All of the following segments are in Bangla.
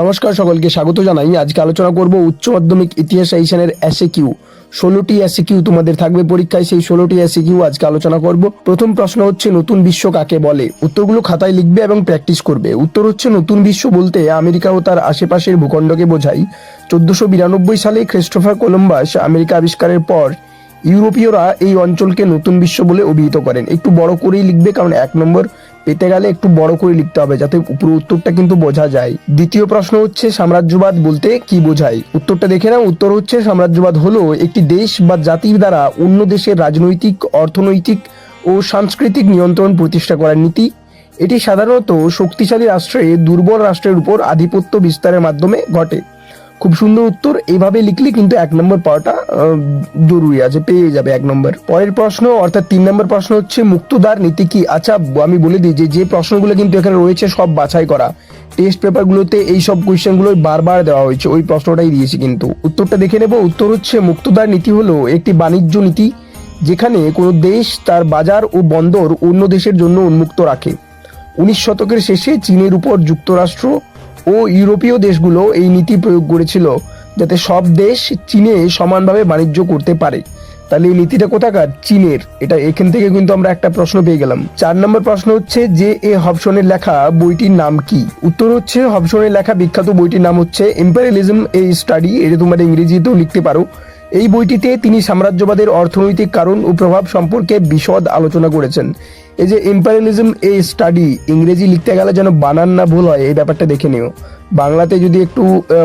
নমস্কার সকলকে, স্বাগত জানাই। আজকে আলোচনা করব উচ্চ মাধ্যমিক ইতিহাস এইশনের এসে কিউ ষোলোটি এসে কিউ তোমাদের থাকবে পরীক্ষায়, সেই ষোলোটি এসে কিউ আজকে আলোচনা করব। প্রথম প্রশ্ন হচ্ছে, নতুন বিশ্ব কাকে বলে? উত্তরগুলো খাতায় লিখবে এবং প্র্যাকটিস করবে। উত্তর হচ্ছে, নতুন বিশ্ব বলতে আমেরিকা ও তার আশেপাশের ভূখণ্ডকে বোঝায়। চোদ্দশো বিরানব্বই সালে ক্রিস্টোফার কলম্বাস আমেরিকা আবিষ্কারের পর ইউরোপীয়রা এই অঞ্চলকে নতুন বিশ্ব বলে অভিহিত করেন। একটু বড় করেই লিখবে, কারণ এক নম্বর পেতে গেলে একটু বড় করে লিখতে হবে যাতে পুরো উত্তরটা কিন্তু বোঝা যায়। দ্বিতীয় প্রশ্ন হচ্ছে, সাম্রাজ্যবাদ বলতে কি বোঝায়? উত্তরটা দেখে নাও। উত্তর হচ্ছে, সাম্রাজ্যবাদ হলো একটি দেশ বা জাতির দ্বারা অন্য দেশের রাজনৈতিক, অর্থনৈতিক ও সাংস্কৃতিক নিয়ন্ত্রণ প্রতিষ্ঠা করার নীতি। এটি সাধারণত শক্তিশালী রাষ্ট্রে দুর্বল রাষ্ট্রের উপর আধিপত্য বিস্তারের মাধ্যমে ঘটে। খুব সুন্দর উত্তর। এইভাবে লিখলে কিন্তু এক নম্বর পাওয়াটা জরুরি আছে, পেয়ে যাবে এক নম্বর। পরের প্রশ্ন, অর্থাৎ তিন নম্বর প্রশ্ন হচ্ছে, মুক্তদার নীতি কি? আচ্ছা আমি বলে দিই যে যে প্রশ্নগুলো কিন্তু এখানে রয়েছে, সব বাছাই করা। টেস্ট পেপারগুলোতে এই সব কোয়েশ্চেনগুলো বারবার দেওয়া হয়েছে, ওই প্রশ্নটাই দিয়েছি কিন্তু। উত্তরটা দেখে নেব। উত্তর হচ্ছে, মুক্তদার নীতি হলো একটি বাণিজ্য নীতি, যেখানে কোনো দেশ, তার বাজার ও বন্দর অন্য দেশের জন্য উন্মুক্ত রাখে। উনিশ শতকের শেষে চীনের উপর যুক্তরাষ্ট্র ও ইউরোপীয় দেশগুলো এই নীতি প্রয়োগ করেছিল যাতে সব দেশ চীনে সমানভাবে বাণিজ্য করতে পারে। তাহলে এই নীতিটা কোথাকার? চীনের। এটা এখান থেকে কিন্তু আমরা একটা প্রশ্ন পেয়ে গেলাম। চার নম্বর প্রশ্ন হচ্ছে যে এ হবসনের লেখা বইটির নাম কি? উত্তর হচ্ছে হবসনের লেখা বিখ্যাত বইটির নাম হচ্ছে এম্পারিয়ালিজম এ স্টাডি এটা তোমরা ইংরেজিতেও লিখতে পারো। এই বইটিতে তিনি সাম্রাজ্যবাদের অর্থনৈতিক কারণ ও প্রভাব সম্পর্কে বিশদ আলোচনা করেছেন। এই যে ইম্পারিয়ালিজম এ স্টাডি ইংরেজি লিখতে গেলে যেন বানান না ভুল হয়, এই ব্যাপারটা দেখে নিও। বাংলাতে যদি একটু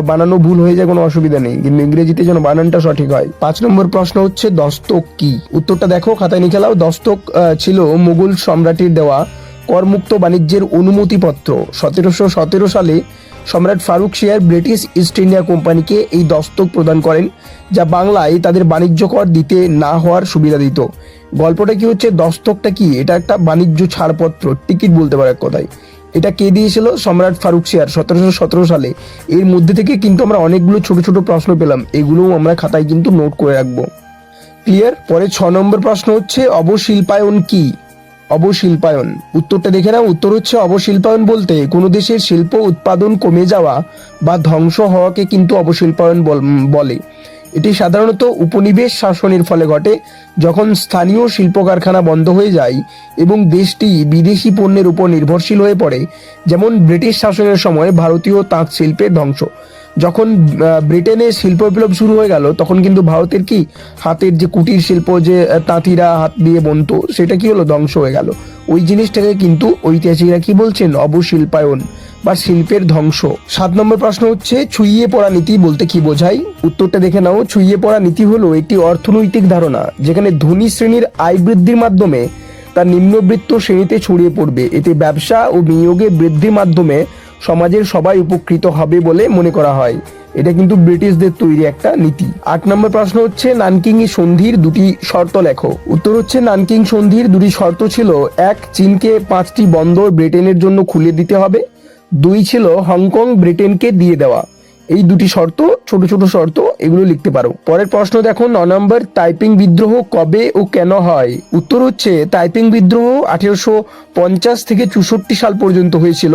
বানানো ভুল হয়ে যায় কোনো অসুবিধা নেই, কিন্তু ইংরেজিতে যেন বানানটা সঠিক হয়। পাঁচ নম্বর প্রশ্ন হচ্ছে, দস্তক কি? উত্তরটা দেখো, খাতায় লিখে নাও দস্তক ছিল মুঘল সম্রাটের দেওয়া করমুক্ত বাণিজ্যের অনুমতিপত্র। সতেরোশো সতেরো সালে সম্রাট Farrukh Siyar British East India কোম্পানিকে এই দস্তক প্রদান করেন, যা বাংলায় তাদের বাণিজ্য কর দিতে না হওয়ার সুবিধা দিত। গল্পটা কি হচ্ছে? দস্তকটা কি? এটা একটা বাণিজ্য ছাড়পত্র। টিকিট বলতে পারে কথায়। এটা কে দিয়েছিল? সম্রাট ফারুক শিয়ার। সতেরোশো সতেরো সালে। এর মধ্যে থেকে কিন্তু আমরা অনেকগুলো ছোট ছোট প্রশ্ন পেলাম। এগুলোও আমরা খাতায় কিন্তু নোট করে রাখব। ক্লিয়ার? পরে ছ নম্বর প্রশ্ন হচ্ছে, অবশিল্পায়ন কি? অবশিল্পায়ন। উত্তরটা দেখে নাও। উত্তর হচ্ছে অবশিল্পায়ন বলতে কোনো দেশের শিল্প উৎপাদন কমে যাওয়া বা ধ্বংস হওয়াকে কিন্তু অবশিল্পায়ন বল- এটি সাধারণত উপনিবেশ শাসনের ফলে ঘটে, যখন স্থানীয় শিল্প কারখানা বন্ধ হয়ে যায় এবং দেশটি বিদেশি পণ্যের উপর নির্ভরশীল হয়ে পড়ে, যেমন ব্রিটিশ শাসনের সময় ভারতীয় তাঁত শিল্পের ধ্বংস। যখন ব্রিটেনে শিল্প বিপ্লব শুরু হয়ে গেল, তখন কিন্তু ভারতের কি, হাতের যে কুটির শিল্প, যে তাঁতিরা হাত দিয়ে বনতো, সেটা কি হলো, ধ্বংস হয়ে গেল। ওই জিনিসটাকে কিন্তু ঐতিহাসিকরা কি বলছেন? অবশিল্পায়ন বা শিল্পের ধ্বংস। সাত নম্বর প্রশ্ন হচ্ছে, ছুঁইয়ে পড়া নীতি বলতে কি বোঝায়? উত্তরটা দেখে নাও, ছুঁইয়ে পড়া নীতি হলো একটি অর্থনৈতিক ধারণা, যেখানে ধনী শ্রেণির আয় বৃদ্ধির মাধ্যমে তার নিম্নবৃত্ত শ্রেণীতে ছড়িয়ে পড়বে। এতে ব্যবসা ও বিনিয়োগে বৃদ্ধির মাধ্যমে সমাজের সবাই উপকৃত হবে বলে মনে করা হয়। এটা কিন্তু ব্রিটিশদের তৈরি একটা নীতি। আট নম্বর প্রশ্ন হচ্ছে, নানকিং সন্ধির দুটি শর্ত লেখো। উত্তর হচ্ছে, নানকিং সন্ধির দুটি শর্ত ছিল, এক, চীনকে পাঁচটি বন্দর ব্রিটেনের জন্য খুলে দিতে হবে। দুই ছিল, হংকং ব্রিটেনকে দিয়ে দেওয়া। এই দুটি শর্ত, ছোট ছোট শর্ত, এগুলো লিখতে পারো। পরের প্রশ্ন দেখো, ন নম্বর টাইপিং বিদ্রোহ কবে ও কেন হয়? উত্তর হচ্ছে টাইপিং বিদ্রোহ আঠেরোশো পঞ্চাশ থেকে চৌষট্টি সাল পর্যন্ত হয়েছিল।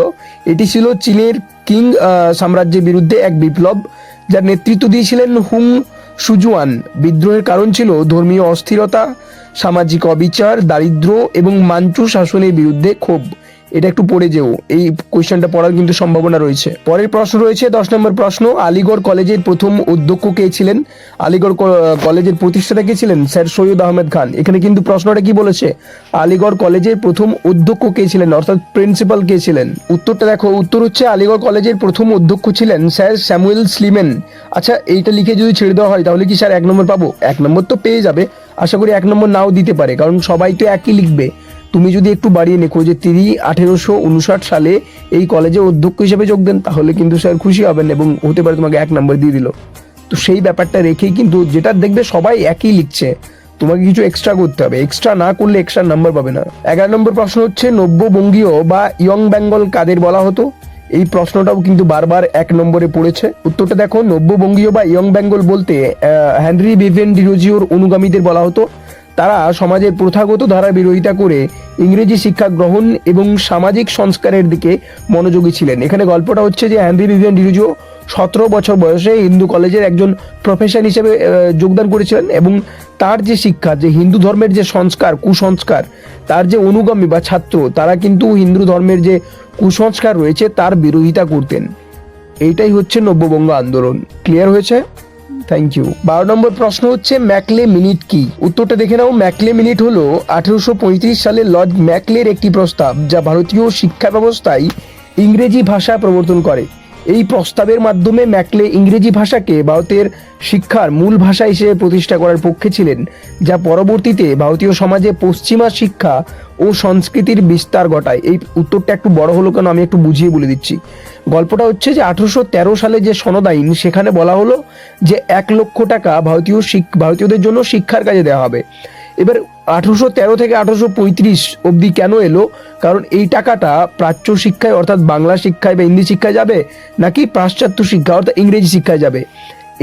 এটি ছিল চীনের কিং সাম্রাজ্যের বিরুদ্ধে এক বিপ্লব, যার নেতৃত্ব দিয়েছিলেন হুং সুজুয়ান। বিদ্রোহের কারণ ছিল ধর্মীয় অস্থিরতা, সামাজিক অবিচার, দারিদ্র্য এবং মাঞ্চু শাসনের বিরুদ্ধে ক্ষোভ। এটা একটু পড়ে যেও। এই কোয়েশ্চেনটা পড়ার কিন্তু সম্ভাবনা রয়েছে। পরের প্রশ্ন রয়েছে, দশ নম্বর প্রশ্ন, আলিগড় কলেজের প্রথম অধ্যক্ষ কে ছিলেন? আলিগড় কলেজের প্রতিষ্ঠাতা কে ছিলেন? স্যার সৈয়দ আহমেদ খান। এখানে কিন্তু প্রশ্নটা কি বলেছে? আলিগড় কলেজের প্রথম অধ্যক্ষ কে ছিলেন? অর্থাৎ প্রিন্সিপাল কে ছিলেন? উত্তরটা দেখো, উত্তর হচ্ছে আলিগড় কলেজের প্রথম অধ্যক্ষ ছিলেন স্যার স্যামুয়েল স্লিমেন। আচ্ছা এইটা লিখে যদি ছেড়ে দেওয়া হয়, তাহলে কি স্যার এক নম্বর পাবো? এক নম্বর তো পেয়ে যাবে। আশা করি এক নম্বর নাও দিতে পারে, কারণ সবাই তো একই লিখবে। তুমি যদি একটু বাড়িয়ে লেখো যে তিনি আঠেরোশো উনষাট সালে এই কলেজে অধ্যক্ষ হিসেবে যোগ দেন তাহলে কিন্তু স্যার খুশি হবেন এবং হতে পারে তোমাকে এক নম্বর দিয়ে দিল। তো সেই ব্যাপারটা রেখেই কিন্তু যেটা দেখবে সবাই একই লিখছে। তোমাকে কিছু এক্সট্রা করতে হবে। এক্সট্রা না করলে এক্সট্রা নাম্বার পাবে না। এগারো নম্বর প্রশ্ন হচ্ছে নব্য বঙ্গীয় বা ইয়ং বেঙ্গল কাদের বলা হতো? এই প্রশ্নটাও কিন্তু বারবার এক নম্বরে পড়েছে। উত্তরটা দেখো নব্য বঙ্গীয় বা ইয়ং বেঙ্গল বলতে আহ, হেনরি ভিভেন ডিরোজিওর অনুগামীদের বলা হতো। তারা সমাজের প্রথাগত ধারার বিরোধিতা করে ইংরেজি শিক্ষা গ্রহণ এবং সামাজিক সংস্কারের দিকে মনোযোগী ছিলেন। এখানে গল্পটা হচ্ছে যে হ্যানরি ভিভিয়ান ডিরুজো সতেরো বছর বয়সে হিন্দু কলেজের একজন প্রফেসর হিসেবে যোগদান করেছিলেন এবং তার যে শিক্ষা, যে হিন্দু ধর্মের যে সংস্কার, কুসংস্কার, তার যে অনুগামী বা ছাত্র, তারা কিন্তু হিন্দু ধর্মের যে কুসংস্কার রয়েছে, তার বিরোধিতা করতেন। এইটাই হচ্ছে নব্যবঙ্গ আন্দোলন। ক্লিয়ার হয়েছে? থ্যাংক ইউ বারো নম্বর প্রশ্ন হচ্ছে, ম্যাকলে মিনিট কি? উত্তরটা দেখে নাও, ম্যাকলে মিনিট হলো আঠেরোশো পঁয়ত্রিশ সালে লর্ড ম্যাকলের একটি প্রস্তাব, যা ভারতীয় শিক্ষা ব্যবস্থায় ইংরেজি ভাষা প্রবর্তন করে। এই প্রস্তাবের মাধ্যমে ম্যাকলে ইংরেজি ভাষাকে ভারতের শিক্ষার মূল ভাষা হিসেবে প্রতিষ্ঠা করার পক্ষে ছিলেন, যা পরবর্তীতে ভারতীয় সমাজে পশ্চিমা শিক্ষা ও সংস্কৃতির বিস্তার ঘটায়। এই উত্তরটা একটু বড় হলো কেন আমি একটু বুঝিয়ে বলে দিচ্ছি। গল্পটা হচ্ছে যে আঠারোশো তেরো সালে যে সনদ আইন, সেখানে বলা হলো যে এক লক্ষ টাকা ভারতীয় ভারতীয়দের জন্য শিক্ষার কাজে দেওয়া হবে। এবার আঠারোশো তেরো থেকে আঠারোশো পঁয়ত্রিশ অবধি কেন এলো? কারণ এই টাকাটা প্রাচ্য শিক্ষায়, অর্থাৎ বাংলা শিক্ষায় বা হিন্দি শিক্ষায় যাবে, নাকি পাশ্চাত্য শিক্ষা, অর্থাৎ ইংরেজি শিক্ষায় যাবে?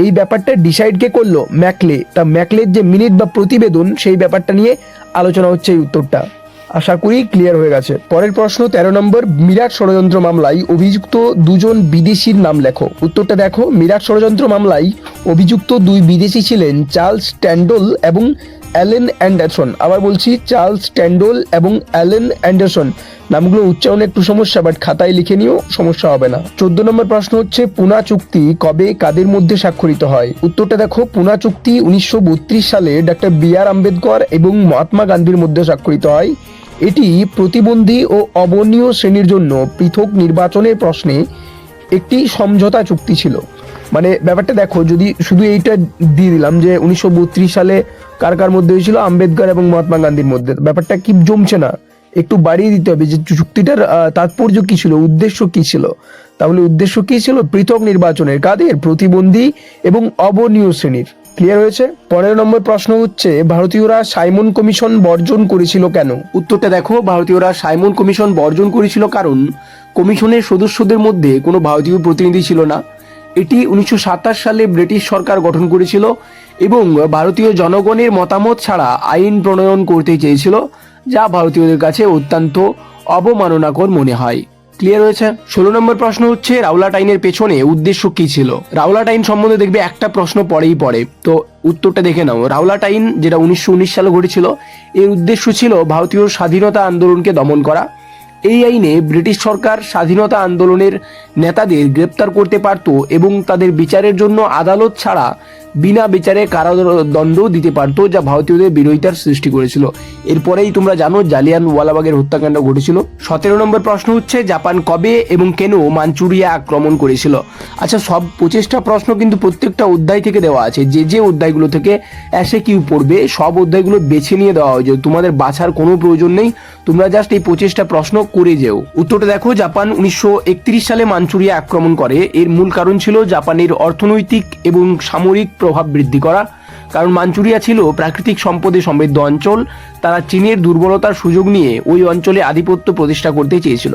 এই ব্যাপারটা ডিসাইড কে করল? ম্যাকলে। তা ম্যাকলের যে মিনিট বা প্রতিবেদন, সেই ব্যাপারটা নিয়ে আলোচনা হচ্ছে এই উত্তরটা। আশা করি ক্লিয়ার হয়ে গেছে। পরের প্রশ্ন, তেরো নম্বর, মিরাট ষড়যন্ত্র মামলায় অভিযুক্ত দুজন বিদেশির নাম লেখো। উত্তরটা দেখো, মিরাট ষড়যন্ত্র মামলায় অভিযুক্ত দুই বিদেশি ছিলেন চার্লস ট্যান্ডল এবং অ্যালেন অ্যান্ডারসন। আবার বলছি, চার্লস ট্যান্ডল এবং অ্যালেন অ্যান্ডারসন। নামগুলো উচ্চারণে একটু সমস্যা বাট খাতায় লিখে নিও সমস্যা হবে না। চোদ্দ নম্বর প্রশ্ন হচ্ছে, পুনা চুক্তি কবে কাদের মধ্যে স্বাক্ষরিত হয়? উত্তরটা দেখো, পুনা চুক্তি উনিশশো বত্রিশ সালে ডক্টর বি আর আম্বেদকর এবং মহাত্মা গান্ধীর মধ্যে স্বাক্ষরিত হয়। এটি প্রতিবন্ধী ও অবর্ণীয় শ্রেণির জন্য পৃথক নির্বাচনের প্রশ্নে একটি সমঝোতা চুক্তি ছিল। মানে ব্যাপারটা দেখো, যদি শুধু এইটা দিয়ে দিলাম যে উনিশশো বত্রিশ সালে কার কার মধ্যে হয়েছিল? আম্বেদকর এবং মহাত্মা গান্ধীর মধ্যে। ব্যাপারটা কি জমছে না? একটু বাড়িয়ে দিতে হবে যে চুক্তিটার তাৎপর্য কি ছিল? উদ্দেশ্য কি ছিল? তাহলে উদ্দেশ্য কি ছিল? পৃথক নির্বাচনের কাদের? প্রতিবন্ধী এবং অবর্ণীয় শ্রেণির। ক্লিয়ার হয়েছে? পনেরো নম্বর প্রশ্ন হচ্ছে, ভারতীয়রা সাইমন কমিশন বর্জন করেছিল কেন? উত্তরটা দেখো, ভারতীয়রা সাইমন কমিশন বর্জন করেছিল কারণ, কমিশনের সদস্যদের মধ্যে কোনো ভারতীয় প্রতিনিধি ছিল না। এটি উনিশশো সাতাশ সালে ব্রিটিশ সরকার গঠন করেছিল এবং ভারতীয় জনগণের মতামত ছাড়া আইন প্রণয়ন করতে চেয়েছিল, যা ভারতীয়দের কাছে অত্যন্ত অবমাননাকর মনে হয়। ক্লিয়ার হয়েছে। ষোলো নম্বর প্রশ্ন হচ্ছে রাউলাট আইনের পেছনে উদ্দেশ্য কি ছিল? রাউলাট আইন সম্বন্ধে দেখবে একটা প্রশ্ন পরেই পড়ে। তো উত্তরটা দেখে নাও। রাউলাট আইন যেটা উনিশশো উনিশ সালে ঘটেছিল, এর উদ্দেশ্য ছিল ভারতীয় স্বাধীনতা আন্দোলনকে দমন করা। এই আইনে ব্রিটিশ সরকার স্বাধীনতা আন্দোলনের নেতাদের গ্রেপ্তার করতে পারত এবং তাদের বিচারের জন্য আদালত ছাড়া বিনা বিচারে কারাদণ্ড দিতে পারত যা ভারতীয়দের বিরোধিতার সৃষ্টি করেছিল। এরপরেই তোমরা জানো জালিয়ান ওয়ালাবাগের হত্যাকাণ্ড ঘটেছিল। সতেরো নম্বর প্রশ্ন হচ্ছে, জাপান কবে এবং কেন মাঞ্চুরিয়া আক্রমণ করেছিল? আচ্ছা সব পঁচিশটা প্রশ্ন কিন্তু প্রত্যেকটা অধ্যায় থেকে দেওয়া আছে। যে যে অধ্যায়গুলো থেকে এসে কিউ পড়বে, সব অধ্যায়গুলো বেছে নিয়ে দেওয়া হয়েছে। তোমাদের বাছার কোনো প্রয়োজন নেই। তোমরা জাস্ট এই পঁচিশটা প্রশ্ন করে যেও। উত্তরটা দেখো, জাপান উনিশশো একত্রিশ সালে মাঞ্চুরিয়া আক্রমণ করে। এর মূল কারণ ছিল জাপানের অর্থনৈতিক এবং সামরিক প্রভাব বৃদ্ধি করা কারণ মাঞ্চুরিয়া ছিল প্রাকৃতিক সম্পদে সমৃদ্ধ অঞ্চল। তারা চীনের দুর্বলতার সুযোগ নিয়ে ওই অঞ্চলে আধিপত্য প্রতিষ্ঠা করতে চেয়েছিল।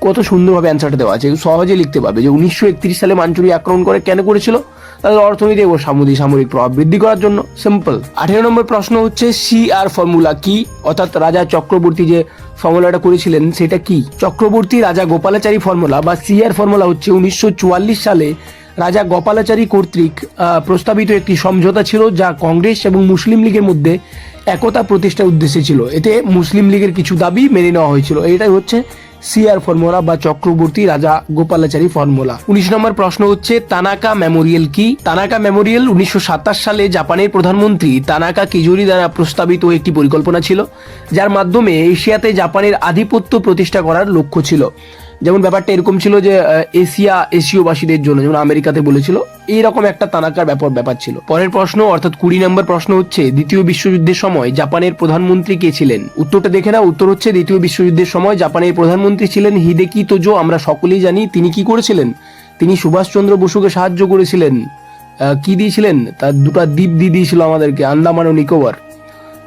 কত সুন্দরভাবে অ্যান্সারটা দেওয়া আছে। সহজে লিখতে পারবে যে উনিশশো একত্রিশ সালে মাঞ্চুরিয়া আক্রমণ করে কেন করেছিল? তাদের অর্থনীতি ও সামুদ্রিক সামরিক প্রভাব বৃদ্ধি করার জন্য। সিম্পল আঠেরো নম্বর প্রশ্ন হচ্ছে সি আর ফর্মুলা কি? অর্থাৎ রাজা চক্রবর্তী যে ফর্মুলাটা করেছিলেন, সেটা কি? চক্রবর্তী রাজা গোপালাচারী ফর্মুলা বা সি আর ফর্মুলা হচ্ছে উনিশশো চুয়াল্লিশ সালে রাজা গোপালাচারী কর্তৃক প্রস্তাবিত একটি সমঝোতা ছিল যা কংগ্রেস এবং মুসলিম লীগের মধ্যে একতা প্রতিষ্ঠার উদ্দেশ্যে ছিল। এতে মুসলিম লীগের কিছু দাবি মেনে নেওয়া হয়েছিল। এটাই হচ্ছে সিআর ফর্মুলা বা চক্রবর্তী রাজা গোপালাচারী ফর্মুলা উনিশ নম্বর প্রশ্ন হচ্ছে, তানাকা মেমোরিয়াল কি? তানাকা মেমোরিয়াল উনিশশো সাতাশ সালে জাপানের প্রধানমন্ত্রী তানাকা কিজুরি দ্বারা প্রস্তাবিত একটি পরিকল্পনা ছিল, যার মাধ্যমে এশিয়াতে জাপানের আধিপত্য প্রতিষ্ঠা করার লক্ষ্য ছিল। যেমন ব্যাপারটা এরকম ছিল যে এশিয়া, এশীয়বাসীদের জন্য, যেমন আমেরিকাতে বলেছিল, এইরকম একটা তানাকার ব্যাপার ব্যাপার ছিল। পরের প্রশ্ন, অর্থাৎ কুড়ি নম্বর প্রশ্ন হচ্ছে, দ্বিতীয় বিশ্বযুদ্ধের সময় জাপানের প্রধানমন্ত্রী কে ছিলেন? উত্তরটা দেখে না উত্তর হচ্ছে, দ্বিতীয় বিশ্বযুদ্ধের সময় জাপানের প্রধানমন্ত্রী ছিলেন হিদেকি তোজো। আমরা সকলেই জানি তিনি কি করেছিলেন? তিনি সুভাষচন্দ্র বসুকে সাহায্য করেছিলেন। কি দিয়েছিলেন? তার দুটো দ্বীপ দিয়ে দিয়েছিল আমাদেরকে, আন্দামান ও নিকোবর।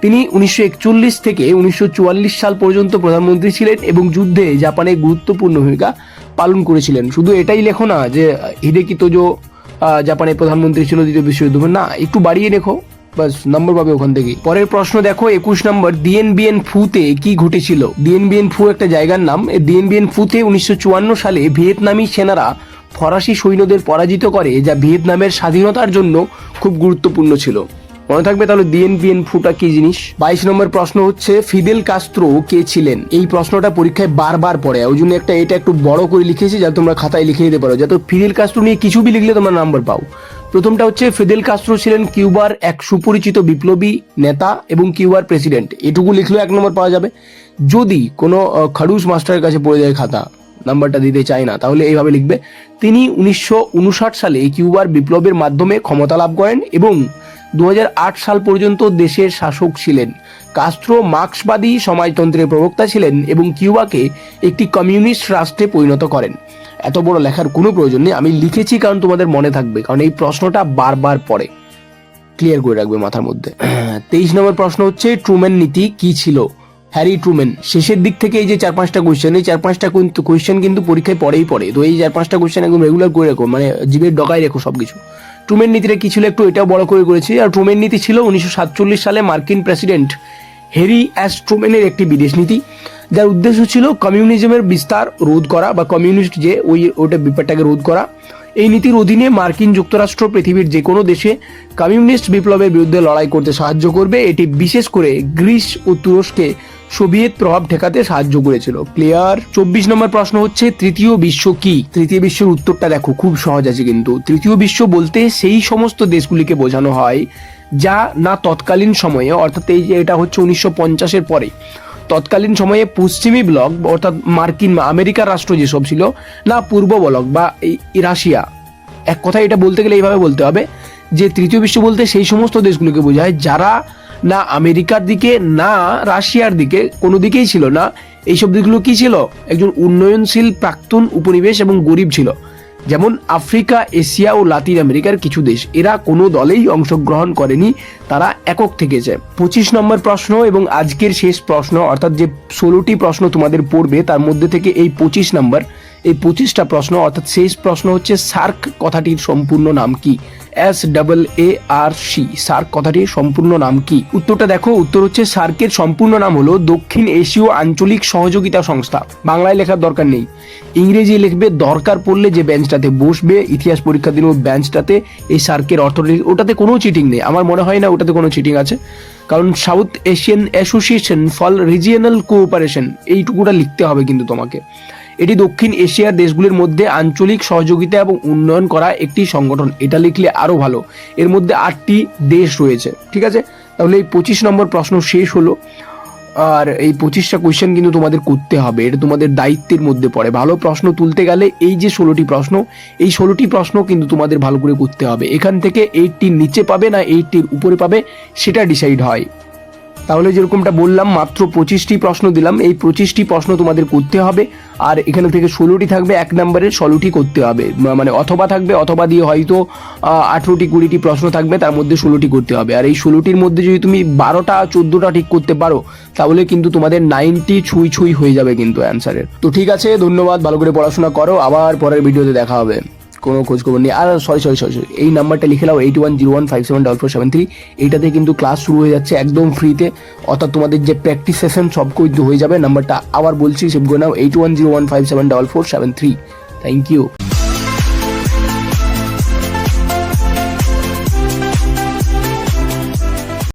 তিনি উনিশশো একচল্লিশ থেকে উনিশশো চুয়াল্লিশ সাল পর্যন্ত প্রধানমন্ত্রী ছিলেন এবং যুদ্ধে জাপানে গুরুত্বপূর্ণ ভূমিকা পালন করেছিলেন। শুধু এটাই লেখো না যে, হিদেকি তোজো জাপানের প্রধানমন্ত্রী ছিল দ্বিতীয় বিশ্বযুদ্ধ না, একটু বাড়িয়ে লেখো বাস নম্বর পাবে ওখান থেকে পরের প্রশ্ন দেখো, একুশ নম্বর ডিএনবিএন ফুতে কি ঘটেছিল? ডিএনবিএন ফু একটা জায়গার নাম ডিএনবিএন ফুতে উনিশশো চুয়ান্ন সালে ভিয়েতনামি সেনারা ফরাসি সৈন্যদের পরাজিত করে, যা ভিয়েতনামের স্বাধীনতার জন্য খুব গুরুত্বপূর্ণ ছিল। মনে থাকবে তাহলে ডিএনবিএন ফুটা কি জিনিস? বাইশ নম্বর প্রশ্ন হচ্ছে, ফিদেল কাস্ত্রো কে ছিলেন? এই প্রশ্নটা পরীক্ষায় বারবার পড়ে, ওই জন্য একটা এটা একটু বড় করে লিখেছি যাতে তোমরা খাতায় লিখে দিতে পারো। যাতে ফিদেল কাস্ত্রো নিয়ে কিছু বি লিখলে তোমরা নাম্বার পাও। প্রথমটা হচ্ছে, ফিদেল কাস্ত্রো ছিলেন কিউবার এক সুপরিচিত বিপ্লবী নেতা এবং কিউবার প্রেসিডেন্ট। এটুকু লিখলেও এক নম্বর পাওয়া যাবে। যদি কোনো খাড়ুস মাস্টারের কাছে পড়ে যায় খাতা নাম্বারটা দিতে চায় না, তাহলে এইভাবে লিখবে। তিনি উনিশশো উনষাট সালে কিউবার বিপ্লবের মাধ্যমে ক্ষমতা লাভ করেন এবং দু হাজার আট সাল পর্যন্ত দেশের শাসক ছিলেন। কাস্ট্রো মার্ক্সবাদী সমাজতন্ত্রের প্রবক্তা ছিলেন এবং কিউবাকে একটি কমিউনিস্ট রাষ্ট্রে পরিণত করেন। এত বড় লেখার কোনো প্রয়োজন নেই, আমি লিখেছি কারণ তোমাদের মনে থাকবে, কারণ এই প্রশ্নটা বারবার পড়ে। ক্লিয়ার করে রাখবে মাথার মধ্যে। তেইশ নম্বর প্রশ্ন হচ্ছে, ট্রুম্যান নীতি কি ছিল? হ্যারি ট্রুম্যান, শেষের দিক থেকে এই যে চার পাঁচটা কোয়েশ্চেন এই চার পাঁচটা কোয়েশ্চেন কিন্তু পরীক্ষায় পড়েই পড়ে। তো এই চার পাঁচটা কোয়েশ্চেন একদম রেগুলার করে রাখো মানে জীবের ডগায় রেখো সবকিছু। ট্রুম্যান নীতিটা কি ছিল একটু এটাও বড় করে করেছি। আর ট্রুম্যান নীতি ছিল উনিশশো সাতচল্লিশ সালে মার্কিন প্রেসিডেন্ট হেরি অ্যাস ট্রুম্যানের একটি বিদেশ নীতি, যার উদ্দেশ্য ছিল কমিউনিজমের বিস্তার রোধ করা বা কমিউনিস্ট যে ওই ওটা ব্যাপারটাকে রোধ করা। এই নীতির অধীনে মার্কিন যুক্তরাষ্ট্র পৃথিবীর যে কোনো দেশে কমিউনিস্ট বিপ্লবের বিরুদ্ধে লড়াই করতে সাহায্য করবে। এটি বিশেষ করে গ্রিস ও তুরস্কে সোভিয়েত প্রভাব ঠেকাতে সাহায্য করেছিল। ক্লিয়ার, চব্বিশ নম্বর প্রশ্ন হচ্ছে, তৃতীয় বিশ্ব কি? তৃতীয় বিশ্বের উত্তরটা দেখো, খুব সহজ আছে কিন্তু। তৃতীয় বিশ্ব বলতে সেই সমস্ত দেশগুলিকে বোঝানো হয় যা না তৎকালীন সময়ে, অর্থাৎ এই যে এটা হচ্ছে উনিশশো পঞ্চাশের পরে, তৎকালীন সময়ে পশ্চিমী ব্লক, অর্থাৎ মার্কিন আমেরিকার রাষ্ট্র যেসব ছিল, না পূর্ব ব্লক বা এই রাশিয়া। এক কথা এটা বলতে গেলে এইভাবে বলতে হবে যে, তৃতীয় বিশ্ব বলতে সেই সমস্ত দেশগুলোকে বোঝায় যারা না আমেরিকার দিকে, না রাশিয়ার দিকে, কোনো দিকেই ছিল না। এইসব দিকগুলো কি ছিল? একজন উন্নয়নশীল প্রাক্তন উপনিবেশ এবং গরিব ছিল। যেমন আফ্রিকা, এশিয়া ও লাতিন আমেরিকার কিছু দেশ। এরা কোনো দলেই অংশগ্রহণ করেনি, তারা একক থেকেছে। পঁচিশ নম্বর প্রশ্ন এবং আজকের শেষ প্রশ্ন, অর্থাৎ যে ষোলোটি প্রশ্ন তোমাদের পড়বে, তার মধ্যে থেকে এই পঁচিশ নম্বর। এই পঁচিশটা প্রশ্ন, অর্থাৎ শেষ প্রশ্ন হচ্ছে সার্ক কথাটির সম্পূর্ণ নাম কি? S double A R C SAARC কথাটির সম্পূর্ণ নাম কি? উত্তরটা দেখো, উত্তর হচ্ছে সার্কের সম্পূর্ণ নাম হলো দক্ষিণ এশীয় আঞ্চলিক সহযোগিতা সংস্থা। বাংলায় লেখার দরকার নেই। ইংরেজি লিখবে, দরকার পড়লে যে বেঞ্চটাতে বসবে, ইতিহাস পরীক্ষা দিন ওই বেঞ্চটাতে এই সার্কের অথরিটি ওটাতে কোনো চিটিং নেই। আমার মনে হয় না ওটাতে কোনো চিটিং আছে। কারণ South Asian association for regional cooperation, এইটুকুটা লিখতে হবে কিন্তু তোমাকে। এটি দক্ষিণ এশিয়ার দেশগুলির মধ্যে আঞ্চলিক সহযোগিতা এবং উন্নয়ন করা একটি সংগঠন। এটা লিখলে আরও ভালো। এর মধ্যে আটটি দেশ রয়েছে। ঠিক আছে? তাহলে এই পঁচিশ নম্বর প্রশ্ন শেষ হলো। আর এই পঁচিশটা কোয়েশ্চেন কিন্তু তোমাদের করতে হবে। এটা তোমাদের দায়িত্বের মধ্যে পড়ে। ভালো প্রশ্ন তুলতে গেলে এই যে ষোলোটি প্রশ্ন, এই ষোলোটি প্রশ্ন কিন্তু তোমাদের ভালো করে করতে হবে। এখান থেকে এইটটির নিচে পাবে না এইটটির উপরে পাবে, সেটা ডিসাইড হয়। তাহলে যেরকমটা বললাম, মাত্র পঁচিশটি প্রশ্ন দিলাম। এই পঁচিশটি প্রশ্ন তোমাদের করতে হবে। আর এখানে থেকে ষোলোটি থাকবে, এক নম্বরের ষোলোটি করতে হবে। মানে অথবা থাকবে, অথবা দিয়ে হয়তো আঠেরোটি, কুড়িটি প্রশ্ন থাকবে, তার মধ্যে ষোলোটি করতে হবে। আর এই ষোলোটির মধ্যে যদি তুমি বারোটা, চোদ্দোটা ঠিক করতে পারো, তাহলে কিন্তু তোমাদের নাইনটি ছুঁই ছুঁই হয়ে যাবে কিন্তু অ্যান্সারের তো ঠিক আছে, ধন্যবাদ, ভালো করে পড়াশোনা করো। আবার পরের ভিডিওতে দেখা হবে। কোনো খোঁজ খবর নেই। আর সরি সরি সরি সরি এই নাম্বারটা লিখে নাও eight one zero one five seven double four seven three এইটাতে কিন্তু ক্লাস শুরু হয়ে যাচ্ছে একদম ফ্রিতে অর্থাৎ তোমাদের যে প্র্যাকটিস সেশন সব কিন্তু হয়ে যাবে নাম্বারটা আবার বলছি সেভ করে নাও eight one zero one five seven double four seven three thank you